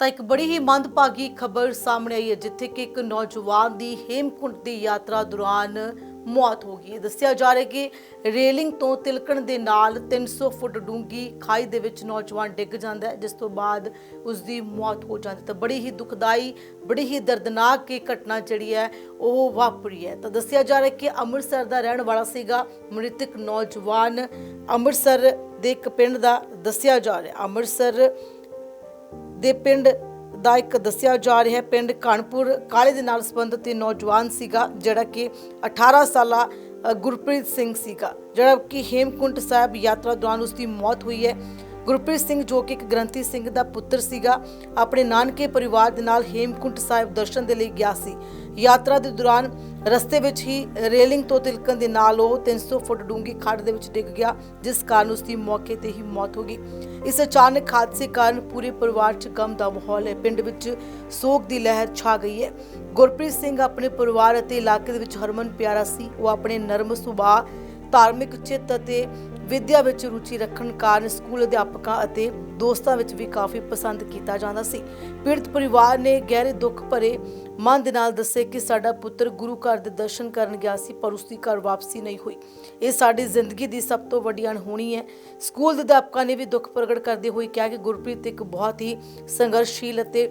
ਤਾਂ ਇੱਕ ਬੜੀ ਹੀ ਮੰਦਭਾਗੀ ਖਬਰ ਸਾਹਮਣੇ ਆਈ ਹੈ, ਜਿੱਥੇ ਕਿ ਇੱਕ ਨੌਜਵਾਨ ਦੀ ਹੇਮਕੁੰਟ ਦੀ ਯਾਤਰਾ ਦੌਰਾਨ ਮੌਤ ਹੋ ਗਈ ਹੈ। ਦੱਸਿਆ ਜਾ ਰਿਹਾ ਕਿ ਰੇਲਿੰਗ ਤੋਂ ਤਿਲਕਣ ਦੇ ਨਾਲ 300 ਫੁੱਟ ਡੂੰਘੀ ਖਾਈ ਦੇ ਵਿੱਚ ਨੌਜਵਾਨ ਡਿੱਗ ਜਾਂਦਾ ਹੈ, ਜਿਸ ਤੋਂ ਬਾਅਦ ਉਸ ਦੀ ਮੌਤ ਹੋ ਜਾਂਦੀ ਤਾਂ ਬੜੀ ਹੀ ਦੁਖਦਾਈ, ਬੜੀ ਹੀ ਦਰਦਨਾਕ ਇਹ ਘਟਨਾ ਜਿਹੜੀ ਹੈ, ਉਹ ਵਾਪਰੀ ਹੈ। ਤਾਂ ਦੱਸਿਆ ਜਾ ਰਿਹਾ ਕਿ ਅੰਮ੍ਰਿਤਸਰ ਦਾ ਰਹਿਣ ਵਾਲਾ ਸੀਗਾ ਮ੍ਰਿਤਕ ਨੌਜਵਾਨ ਅੰਮ੍ਰਿਤਸਰ ਦੇ ਇੱਕ ਪਿੰਡ ਦਾ ਦੱਸਿਆ ਜਾ ਰਿਹਾ ਅੰਮ੍ਰਿਤਸਰ ਦੇ ਪਿੰਡ ਦਾ ਇੱਕ ਦੱਸਿਆ ਜਾ ਰਿਹਾ ਹੈ। ਪਿੰਡ ਕਾਨਪੁਰ ਕਾਲੇ ਦੇ ਨਾਲ ਸੰਬੰਧਿਤ ਇਹ ਨੌਜਵਾਨ ਸੀਗਾ, ਜਿਹੜਾ ਕਿ 18 ਸਾਲਾ ਗੁਰਪ੍ਰੀਤ ਸਿੰਘ ਸੀਗਾ, ਜਿਹੜਾ ਕਿ ਹੇਮਕੁੰਟ ਸਾਹਿਬ ਯਾਤਰਾ ਦੌਰਾਨ ਉਸ ਦੀ ਮੌਤ ਹੋਈ ਹੈ। ਗੁਰਪ੍ਰੀਤ ਸਿੰਘ ਜੋ ਕਿ ਇੱਕ ਗ੍ਰੰਥੀ ਸਿੰਘ ਦਾ ਪੁੱਤਰ ਸੀਗਾ, ਆਪਣੇ ਨਾਨਕੇ ਪਰਿਵਾਰ ਦੇ ਨਾਲ ਹੇਮਕੁੰਟ ਸਾਹਿਬ ਦਰਸ਼ਨ ਦੇ ਲਈ ਗਿਆ ਸੀ। ਯਾਤਰਾ ਦੇ ਦੌਰਾਨ ਰਸਤੇ ਵਿੱਚ ਹੀ ਰੇਲਿੰਗ ਤੋਂ ਤਿਲਕਣ ਦੇ ਨਾਲ ਉਹ 300 ਫੁੱਟ ਡੂੰਘੀ ਖੱਡ ਦੇ ਵਿੱਚ ਡਿੱਗ ਗਿਆ, ਜਿਸ ਕਾਰਨ ਉਸ ਦੀ ਮੌਕੇ ਤੇ ਹੀ ਮੌਤ ਹੋ ਗਈ। ਇਸ ਅਚਾਨਕ ਹਾਦਸੇ ਕਾਰਨ ਪੂਰੇ ਪਰਿਵਾਰ 'ਚ ਗਮ ਦਾ ਮਾਹੌਲ ਹੈ। ਪਿੰਡ ਵਿੱਚ ਸੋਗ ਦੀ ਲਹਿਰ ਛਾ ਗਈ ਹੈ। ਗੁਰਪ੍ਰੀਤ ਸਿੰਘ ਆਪਣੇ ਪਰਿਵਾਰ ਅਤੇ ਇਲਾਕੇ ਦੇ ਵਿੱਚ ਹਰਮਨ ਪਿਆਰਾ ਸੀ। ਉਹ ਆਪਣੇ ਨਰਮ ਸੁਭਾਅ, ਧਾਰਮਿਕ ਚਿੱਤ ਅਤੇ ਵਿਦਿਆ ਵਿੱਚ ਰੁਚੀ ਰੱਖਣ ਕਾਰਨ ਸਕੂਲ ਅਧਿਆਪਕਾਂ ਅਤੇ ਦੋਸਤਾਂ ਵਿੱਚ ਵੀ ਕਾਫੀ ਪਸੰਦ ਕੀਤਾ ਜਾਂਦਾ ਸੀ। ਪੀੜਤ ਪਰਿਵਾਰ ਨੇ ਗਹਿਰੇ ਦੁੱਖ ਭਰੇ ਮਨ ਦੇ ਨਾਲ ਦੱਸੇ ਕਿ ਸਾਡਾ ਪੁੱਤਰ ਗੁਰੂ ਘਰ ਦੇ ਦਰਸ਼ਨ ਕਰਨ ਗਿਆ ਸੀ, ਪਰ ਉਸ ਦੀ ਘਰ ਵਾਪਸੀ ਨਹੀਂ ਹੋਈ। ਇਹ ਸਾਡੀ ਜ਼ਿੰਦਗੀ ਦੀ ਸਭ ਤੋਂ ਵੱਡੀ ਅਣਹੋਣੀ ਹੈ। ਸਕੂਲ ਦੇ ਅਧਿਆਪਕਾਂ ਨੇ ਵੀ ਦੁੱਖ ਪ੍ਰਗਟ ਕਰਦੇ ਹੋਏ ਕਿਹਾ ਕਿ ਗੁਰਪ੍ਰੀਤ ਇੱਕ ਬਹੁਤ ਹੀ ਸੰਘਰਸ਼ੀਲ ਅਤੇ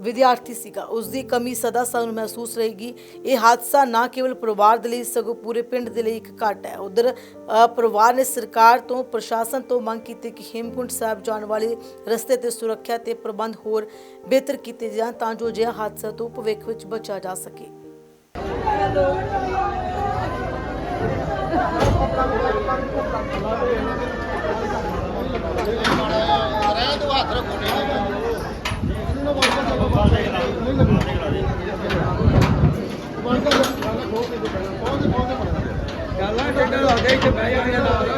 ਵਿਦਿਆਰਥੀ ਸੀਗਾ। ਉਸ ਦੀ ਕਮੀ ਸਦਾ ਸਾਨੂੰ ਮਹਿਸੂਸ ਰਹੇਗੀ। ਇਹ ਹਾਦਸਾ ਨਾ ਕੇਵਲ ਪਰਿਵਾਰ ਦੇ ਲਈ, ਸਗੋਂ ਪੂਰੇ ਪਿੰਡ ਦੇ ਲਈ ਇੱਕ ਘਾਟ ਹੈ। ਉਧਰ ਪਰਿਵਾਰ ਨੇ ਸਰਕਾਰ ਤੋਂ, ਪ੍ਰਸ਼ਾਸਨ ਤੋਂ ਮੰਗ ਕੀਤੀ ਕਿ ਹੇਮਕੁੰਟ ਸਾਹਿਬ ਜਾਣ ਵਾਲੇ ਰਸਤੇ ਤੇ ਸੁਰੱਖਿਆ ਤੇ ਪ੍ਰਬੰਧ ਹੋਰ ਬਿਹਤਰ ਕੀਤੇ ਜਾਣ ਤਾਂ ਜੋ ਅਜਿਹਾ ਹਾਦਸਾ ਤੋਂ ਭਵਿੱਖ ਵਿੱਚ ਬਚਿਆ ਜਾ ਸਕੇ। ਗੱਲਾਂ ਟੇਡਾ ਲਾ ਦੇ ਇੱਥੇ ਬਹਿ ਜਾਂਦੇ ਨਾਲ।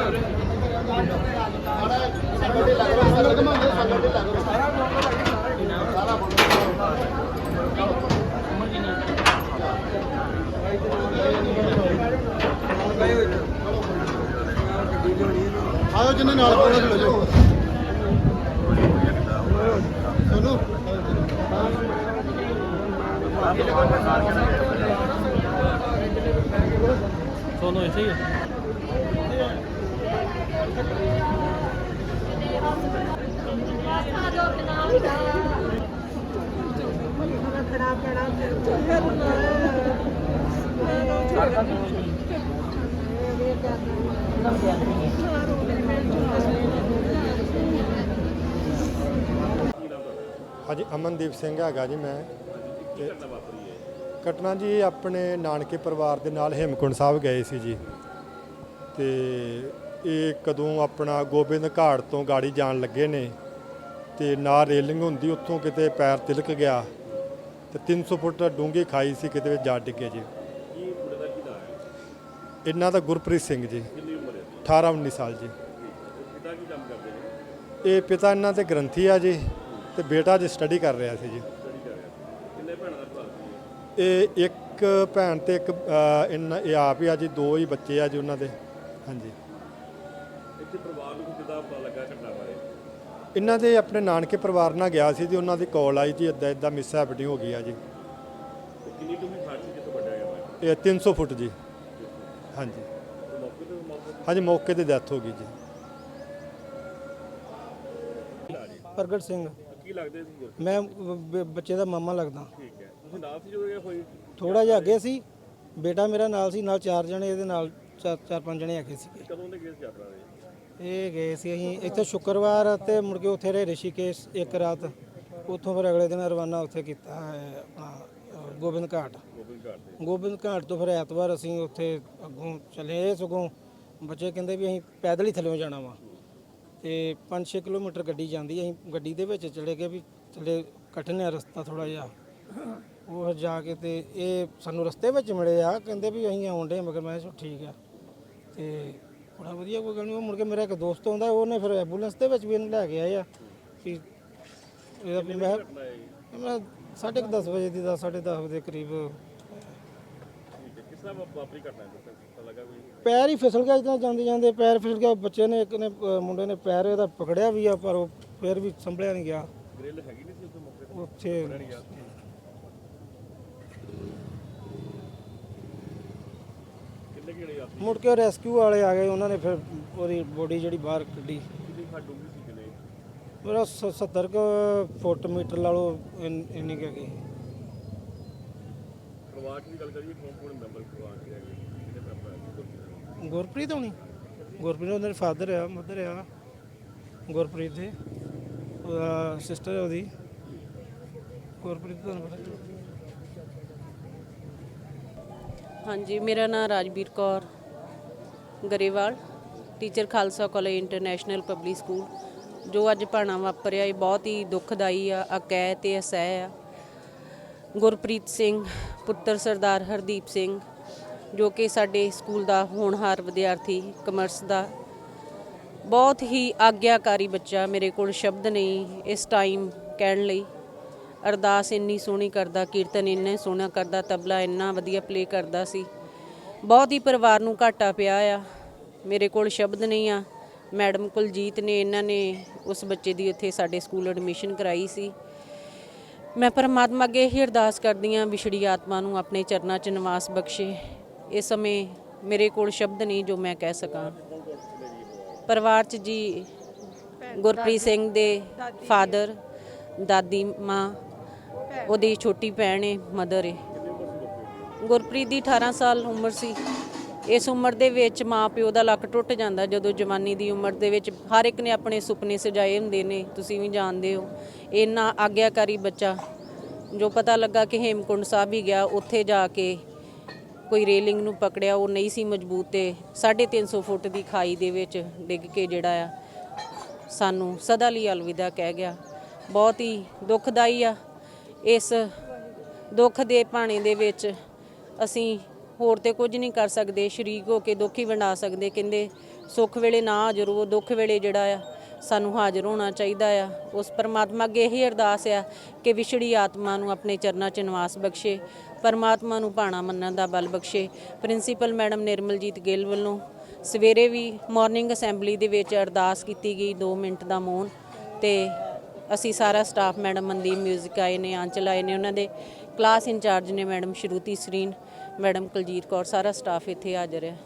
ਹਾਂਜੀ ਅਮਨਦੀਪ ਸਿੰਘ ਹੈਗਾ ਜੀ ਮੈਂ ਤੇ ਘਟਨਾ ਜੀ, ਆਪਣੇ ਨਾਨਕੇ ਪਰਿਵਾਰ ਦੇ ਨਾਲ ਹੇਮਕੁੰਟ ਸਾਹਿਬ ਗਏ ਸੀ ਜੀ। ਤੇ ਇਹ ਕਦੋਂ ਆਪਣਾ ਗੋਬਿੰਦ ਘਾਟ ਤੋਂ ਗਾੜੀ ਜਾਣ ਲੱਗੇ ਨੇ ਤੇ ਨਾ ਰੇਲਿੰਗ ਹੁੰਦੀ, ਉੱਥੋਂ ਕਿਤੇ ਪੈਰ ਤਿਲਕ ਗਿਆ। ਤੇ 300 ਫੁੱਟ ਡੂੰਘੀ ਖਾਈ ਸੀ ਕਿਤੇ ਵਿੱਚ ਜਾ ਡਿੱਗੇ ਜੀ। ਇਹਨਾਂ ਦਾ ਗੁਰਪ੍ਰੀਤ ਸਿੰਘ ਜੀ। 18 19 ਸਾਲ ਜੀ। ਇਹ ਪਿਤਾ ਇਹਨਾਂ ਦੇ ਗ੍ਰੰਥੀ ਆ ਜੀ ਤੇ ਬੇਟਾ ਜੀ। ਸਟੱਡੀ ਕਰ ਰਿਹਾ ਸੀ। ਜੀ ਇਹ ਇੱਕ ਭੈਣ ਤੇ ਇੱਕ ਇਹਨਾਂ ਇਹ ਆਪ ਹੀ ਆ ਜੀ ਦੋ ਹੀ ਬੱਚੇ ਆ ਜੀ ਉਹਨਾਂ ਦੇ। ਹਾਂਜੀ। ਇੱਥੇ ਪਰਿਵਾਰ ਨੂੰ ਕਿਦਾਂ ਪਤਾ ਲੱਗਾ ਘਟਨਾ ਬਾਰੇ ਇਹਨਾਂ ਦੇ ਆਪਣੇ ਨਾਨਕੇ ਪਰਿਵਾਰ ਨਾਲ ਗਿਆ ਸੀ ਜੀ ਉਹਨਾਂ ਦੀ ਕਾਲ ਆਈ ਜੀ ਇਦਾਂ ਇਦਾਂ ਮਿਸ ਹੈਪਨਿੰਗ ਹੋ ਗਈ ਆ ਜੀ। ਕਿੰਨੀ ਸੀ? ਇਹ 300 ਫੁੱਟ ਜੀ। ਹਾਂਜੀ। ਹਾਂਜੀ ਮੌਕੇ ਤੇ ਡੈਥ ਹੋ ਗਈ ਜੀ। ਪ੍ਰਗਟ ਸਿੰਘ। ਕੀ ਲੱਗਦੇ ਸੀ ਮੈਂ ਬ- ਬੱਚੇ ਦਾ ਮਾਮਾ ਲੱਗਦਾ। ਠੀਕ ਹੈ। ਤੁਸੀਂ ਨਾਲ ਸੀ ਜਦੋਂ ਇਹ ਹੋਈ? ਥੋੜਾ ਜਿਹਾ ਅੱਗੇ ਸੀ। ਬੇਟਾ ਮੇਰਾ ਨਾਲ ਸੀ ਨਾਲ ਚਾਰ ਜਣੇ ਇਹਦੇ ਨਾਲ ਚਾਰ ਚਾਰ ਪੰਜ ਜਣੇ ਹੈਗੇ ਸੀਗੇ। ਕਦੋਂ ਦੇ ਗਏ ਸੀ ਯਾਤਰਾ ਦੇ ਇਹ ਗਏ ਸੀ ਅਸੀਂ। ਇੱਥੇ ਸ਼ੁੱਕਰਵਾਰ ਤੇ ਮੁੜ ਕੇ ਉੱਥੇ ਰਹੇ ਰਿਸ਼ੀਕੇਸ਼ ਇੱਕ ਰਾਤ। ਉੱਥੋਂ ਫਿਰ ਅਗਲੇ ਦਿਨ ਰਵਾਨਾ ਉੱਥੇ ਕੀਤਾ ਹੈ ਆਪਣਾ ਗੋਬਿੰਦ ਘਾਟ। ਗੋਬਿੰਦ ਘਾਟ ਤੇ ਫਿਰ ਐਤਵਾਰ ਅਸੀਂ ਉੱਥੇ ਅੱਗੋਂ ਚਲੇ ਸਗੋਂ। ਬੱਚੇ ਕਹਿੰਦੇ ਵੀ ਅਸੀਂ ਪੈਦਲ ਹੀ ਥੱਲੇ ਜਾਣਾ ਵਾ। ਤੇ 5-6 ਕਿਲੋਮੀਟਰ ਗੱਡੀ ਜਾਂਦੀ ਅਸੀਂ ਗੱਡੀ ਦੇ ਵਿੱਚ ਚਲੇ ਗਏ ਵੀ ਥੱਲੇ ਕਠਿਨ ਹੈ ਰਸਤਾ ਥੋੜਾ ਜਿਹਾ। ਉਹ ਜਾ ਕੇ ਤੇ ਇਹ ਸਾਨੂੰ ਰਸਤੇ ਵਿੱਚ ਮਿਲੇ ਆ। ਕਹਿੰਦੇ ਵੀ ਅਸੀਂ ਆਉਣ ਡੇ ਮਗਰ ਮੈਂ ਕਿਹਾ ਠੀਕ ਆ। ਤੇ ਬੜਾ ਵਧੀਆ ਕੋਈ ਗੱਲ ਨਹੀਂ ਉਹ ਮੁੜ ਕੇ ਮੇਰਾ ਇੱਕ ਦੋਸਤ ਆਉਂਦਾ ਉਹਨੇ ਫਿਰ ਐਂਬੂਲੈਂਸ ਦੇ ਵਿੱਚ ਵੀ ਇਹਨੂੰ ਲੈ ਕੇ ਆਏ ਆ ਵੀ ਇਹਦਾ ਵੀ ਮੈਂ ਮੈਂ ਸਾਢੇ ਕੁ ਦਸ ਵਜੇ ਦੀ ਦਸ ਸਾਢੇ ਦਸ ਵਜੇ ਦੇ ਕਰੀਬ। ਠੀਕ ਹੈ ਕਿਸ ਤਰ੍ਹਾਂ ਵਾ- ਵਾਪਰੀ ਘਟਨਾ ਹੈ ਦੱਸੋ ਪਤਾ ਲੱਗਾ ਕੋਈ? ਪੈਰ ਹੀ ਫਿਸਲ ਗਿਆ ਜਿੱਦਾਂ ਜਾਂਦੇ ਜਾਂਦੇ ਪੈਰ ਫਿਸਲ ਗਿਆ ਬੱਚੇ ਨੇ ਇੱਕ ਨੇ ਅ, ਮੁੰਡੇ ਨੇ ਪੈਰ ਇਹਦਾ ਪਕੜਿਆ ਵੀ ਆ ਪਰ ਉਹ ਫਿਰ ਵੀ ਸੰਭਲਿਆ ਨਹੀਂ ਗਿਆ। ਗ੍ਰਿਲ ਹੈਗੀ ਨਹੀਂ ਸੀ ਉੱਥੇ ਮੌਕੇ ਤੇ? ਉੱਥੇ ਨਹੀਂ ਗਿਆ ਕਿੰਨੇ ਕਿਹੜੇ ਯਾਤਰੀ ਮੁੜ ਕੇ ਰੈਸਕਿਊ ਵਾਲੇ ਆ ਗਏ ਉਹਨਾਂ ਨੇ ਫਿਰ ਉਹਦੀ ਬੋਡੀ ਜਿਹੜੀ ਬਾਹਰ ਕੱਢੀ। ਕਿੰਨੀ ਸੀ ਮੇਰਾ 70 ਕੁ ਫੁੱਟ ਮੀਟਰ ਲਾ ਲਓ ਇੰਨ- ਇੰਨੀ ਕੁ ਹੈਗੀ। ਪਰਿਵਾਰ ਦੀ ਗੱਲ ਕਰੀਏ ਕੌਣ ਕੌਣ ਮੈਂਬਰ ਪਰਿਵਾਰ ਦੇ ਹੈਗੇ? ਕਿਹਦੇ ਮੈਂਬਰ ਹੈ ਗੁਰਪ੍ਰੀਤ ਹੋਣੀ। ਗੁਰਪ੍ਰੀਤ ਉਹਦੇ ਫਾਦਰ ਆ ਮਦਰ ਆ। ਗੁਰਪ੍ਰੀਤ ਦੇ ਉਹਦਾ ਸਿਸਟਰ ਉਹਦੀ। ਗੁਰਪ੍ਰੀਤ ਤੁਹਾਨੂੰ ਪਤਾ। ਹਾਂਜੀ, ਮੇਰਾ ਨਾਮ Rajveer Kaur Grewal, teacher Khalsa college international public school. ਜੋ ਅੱਜ ਭਾਣਾ ਵਾਪਰਿਆ, ਇਹ ਬਹੁਤ ਹੀ ਦੁਖਦਾਈ ਆ ਅਕੈ ਤੇ ਅਸਹਿ ਆ। ਗੁਰਪ੍ਰੀਤ ਸਿੰਘ, ਪੁੱਤਰ ਸਰਦਾਰ ਹਰਦੀਪ ਸਿੰਘ, ਜੋ ਕਿ ਸਾਡੇ ਸਕੂਲ ਦਾ ਹੋਣਹਾਰ ਵਿਦਿਆਰਥੀ, ਕਮਰਸ ਦਾ। ਬਹੁਤ ਹੀ ਆਗਿਆਕਾਰੀ ਬੱਚਾ ਮੇਰੇ ਕੋਲ ਸ਼ਬਦ ਨਹੀਂ ਇਸ ਟਾਈਮ ਕਹਿਣ ਲਈ। ਅਰਦਾਸ ਇੰਨੀ ਸੋਹਣੀ ਕਰਦਾ ਕੀਰਤਨ ਇੰਨੇ ਸੋਹਣਾ ਕਰਦਾ ਤਬਲਾ ਇੰਨਾ ਵਧੀਆ ਪਲੇ ਕਰਦਾ ਸੀ। ਬਹੁਤ ਹੀ ਪਰਿਵਾਰ ਨੂੰ ਘਾਟਾ ਪਿਆ ਆ। ਮੇਰੇ ਕੋਲ ਸ਼ਬਦ ਨਹੀਂ ਆ। ਮੈਡਮ ਕੁਲਜੀਤ ਨੇ ਇਹਨਾਂ ਨੇ ਉਸ ਬੱਚੇ ਦੀ ਉੱਥੇ ਸਾਡੇ ਸਕੂਲ ਐਡਮਿਸ਼ਨ ਕਰਾਈ ਸੀ। ਮੈਂ ਪਰਮਾਤਮਾ ਅੱਗੇ ਇਹ ਅਰਦਾਸ ਕਰਦੀ ਹਾਂ ਵਿਛੜੀ ਆਤਮਾ ਨੂੰ ਆਪਣੇ ਚਰਨਾਂ 'ਚ ਨਿਵਾਸ ਬਖਸ਼ੇ। ਇਸ ਸਮੇਂ ਮੇਰੇ ਕੋਲ ਸ਼ਬਦ ਨਹੀਂ ਜੋ ਮੈਂ ਕਹਿ ਸਕਾਂ। ਪਰਿਵਾਰ 'ਚ ਜੀ ਗੁਰਪ੍ਰੀਤ ਸਿੰਘ ਦੇ ਫਾਦਰ ਦਾਦੀ ਮਾਂ ਉਹਦੀ ਛੋਟੀ ਭੈਣ ਹੈ ਮਦਰ ਹੈ ਗੁਰਪ੍ਰੀਤ ਦੀ 18 ਸਾਲ ਉਮਰ ਸੀ। ਇਸ ਉਮਰ ਦੇ ਵਿੱਚ ਮਾਂ ਪਿਓ ਦਾ ਲੱਕ ਟੁੱਟ ਜਾਂਦਾ ਜਦੋਂ ਜਵਾਨੀ ਦੀ ਉਮਰ ਦੇ ਵਿੱਚ ਹਰ ਇੱਕ ਨੇ ਆਪਣੇ ਸੁਪਨੇ ਸਜਾਏ ਹੁੰਦੇ ਨੇ, ਤੁਸੀਂ ਵੀ ਜਾਣਦੇ ਹੋ। ਇੰਨਾ ਆਗਿਆਕਾਰੀ ਬੱਚਾ, ਜੋ ਪਤਾ ਲੱਗਾ ਕਿ ਹੇਮਕੁੰਡ ਸਾਹਿਬ ਹੀ ਗਿਆ, ਉੱਥੇ ਜਾ ਕੇ ਕੋਈ ਰੇਲਿੰਗ ਨੂੰ ਪਕੜਿਆ, ਉਹ ਨਹੀਂ ਸੀ ਮਜ਼ਬੂਤ ਤੇ 350 ਫੁੱਟ ਦੀ ਖਾਈ ਦੇ ਵਿੱਚ ਡਿੱਗ ਕੇ ਜਿਹੜਾ ਆ, ਸਾਨੂੰ ਸਦਾ ਲਈ ਅਲਵਿਦਾ ਕਹਿ ਗਿਆ। ਬਹੁਤ ਹੀ ਦੁਖਦਾਈ ਆ। ਇਸ ਦੁੱਖ ਦੇ ਪਾਣੀ ਦੇ ਵਿੱਚ ਅਸੀਂ ਹੋਰ ਤੇ ਕੁਝ ਨਹੀਂ ਕਰ ਸਕਦੇ, ਸ਼ਰੀਕ ਹੋ ਕੇ ਦੁੱਖ ਹੀ ਵੰਡਾ ਸਕਦੇ। ਕਹਿੰਦੇ, ਸੁੱਖ ਵੇਲੇ ਨਾ ਹਾਜ਼ਰ ਹੋ ਦੁੱਖ ਵੇਲੇ ਜਿਹੜਾ ਆ, ਸਾਨੂੰ ਹਾਜ਼ਰ ਹੋਣਾ ਚਾਹੀਦਾ ਆ। ਉਸ ਪਰਮਾਤਮਾ ਅੱਗੇ ਇਹੀ ਅਰਦਾਸ ਆ ਕਿ ਵਿਛੜੀ ਆਤਮਾ ਨੂੰ ਆਪਣੇ ਚਰਨਾਂ 'ਚ ਨਿਵਾਸ ਬਖਸ਼ੇ, ਪਰਮਾਤਮਾ ਨੂੰ ਭਾਣਾ ਮੰਨਣ ਦਾ ਬਲ ਬਖਸ਼ੇ। ਪ੍ਰਿੰਸੀਪਲ ਮੈਡਮ ਨਿਰਮਲਜੀਤ ਗਿੱਲ ਵੱਲੋਂ ਸਵੇਰੇ ਵੀ ਮਾਰਨਿੰਗ ਅਸੈਂਬਲੀ ਦੇ ਵਿੱਚ ਅਰਦਾਸ ਕੀਤੀ ਗਈ 2 ਮਿੰਟ ਦਾ ਮੌਨ ਤੇ ਅਸੀਂ ਸਾਰਾ ਸਟਾਫ ਮੈਡਮ ਮਨਦੀਪ ਮਿਊਜ਼ਿਕ ਆਏ ਨੇ ਆਂਚਲ ਆਏ ਨੇ, ਉਹਨਾਂ ਦੇ ਕਲਾਸ ਇੰਚਾਰਜ ਨੇ ਮੈਡਮ ਸ਼ਰੂਤੀ ਸਰੀਨ ਮੈਡਮ ਕੁਲਜੀਤ ਕੌਰ, ਸਾਰਾ ਸਟਾਫ ਇੱਥੇ ਹਾਜ਼ਰ ਹੈ।